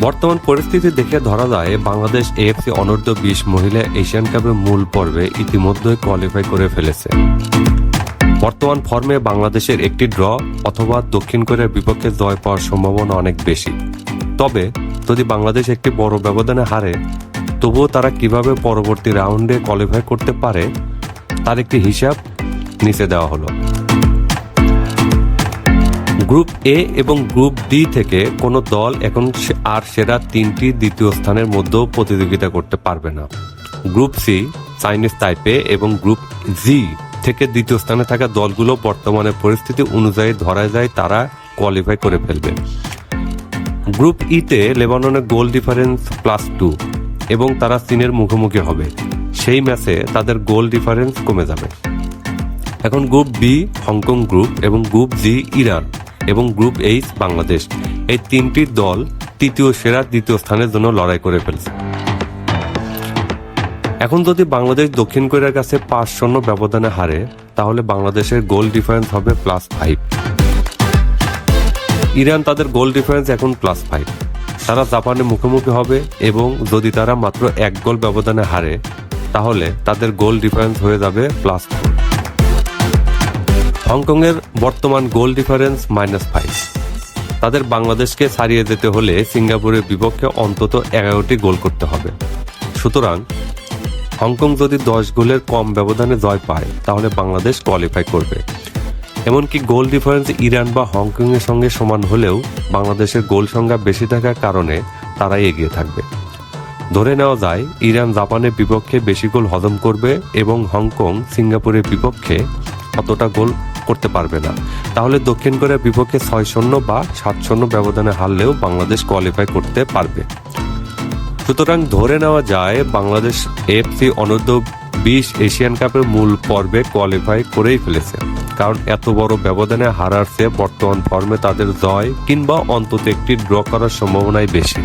বর্তমান পরিস্থিতি দেখে ধরা যায়, বাংলাদেশ এএফসি অনূর্ধ্ব বিশ মহিলা এশিয়ান কাপের মূল পর্বে ইতিমধ্যে কোয়ালিফাই করে ফেলেছে। বর্তমান ফর্মে বাংলাদেশের একটি ড্র অথবা দক্ষিণ কোরিয়ার বিপক্ষে জয় পাওয়ার সম্ভাবনা অনেক বেশি। তবে, যদি বাংলাদেশ একটি বড় ব্যবধানে হারে, তবুও তারা কীভাবে পরবর্তী রাউন্ডে কোয়ালিফাই করতে পারে, তার একটি হিসাব নিচে দেওয়া হলো। গ্রুপ এ এবং গ্রুপ ডি থেকে কোনো দল এখন আর সেরা তিনটি দ্বিতীয় স্থানের মধ্যেও প্রতিযোগিতা করতে পারবে না। গ্রুপ সি চাইনিজ তাইপে এবং গ্রুপ জি থেকে দ্বিতীয় স্থানে থাকা দলগুলো বর্তমানে পরিস্থিতি অনুযায়ী ধরা যায়, তারা কোয়ালিফাই করে ফেলবে। গ্রুপ ইতে লেবাননের গোল ডিফারেন্স প্লাস টু এবং তারা চীনের মুখোমুখি হবে। সেই ম্যাচে তাদের গোল ডিফারেন্স কমে যাবে। এখন group B Hong Kong group এবং গ্রুপ জি ইরান। এবং গ্রুপ এইচ বাংলাদেশ। এই তিনটি দল তৃতীয় সেরা, দ্বিতীয় স্থানের জন্য লড়াই করে ফেলছে। এখন যদি বাংলাদেশ দক্ষিণ কোরিয়ার কাছে পাঁচ শূন্য ব্যবধানে হারে, তাহলে বাংলাদেশের গোল ডিফারেন্স হবে প্লাস ফাইভ ইরান তাদের গোল ডিফারেন্স এখন প্লাস ফাইভ তারা জাপানের মুখোমুখি হবে এবং যদি তারা মাত্র এক গোল ব্যবধানে হারে, তাহলে তাদের গোল ডিফারেন্স হয়ে যাবে প্লাস ফোর হংকংয়ের বর্তমান গোল ডিফারেন্স মাইনাস ফাইভ। তাদের বাংলাদেশকে ছাড়িয়ে যেতে হলে সিঙ্গাপুরের বিপক্ষে অন্তত এগারোটি গোল করতে হবে। সুতরাং হংকং যদি দশ গোলের কম ব্যবধানে জয় পায়, তাহলে বাংলাদেশ কোয়ালিফাই করবে। এমনকি গোল ডিফারেন্স ইরান বা হংকংয়ের সঙ্গে সমান হলেও বাংলাদেশের গোল সংখ্যা বেশি থাকার কারণে তারাই এগিয়ে থাকবে। ধরে নেওয়া যায়, ইরান জাপানের বিপক্ষে বেশি গোল হজম করবে এবং হংকং সিঙ্গাপুরের বিপক্ষে অতটা গোল করতে পারবে না। তাহলে দক্ষিণ কোরিয়ার বিপক্ষে ছয় শূন্য বা সাত শূন্য ব্যবধানে হারলেও বাংলাদেশ কোয়ালিফাই করতে পারবে। সুতরাং ধরে নেওয়া যায়, বাংলাদেশ এফসি অনূর্ধ্ব বিশ এশিয়ান কাপের মূল পর্বে কোয়ালিফাই করেই ফেলেছে। কারণ এত বড় ব্যবধানে হারার চেয়ে বর্তমান ফর্মে তাদের জয় কিংবা অন্তত একটি ড্র করার সম্ভাবনাই বেশি।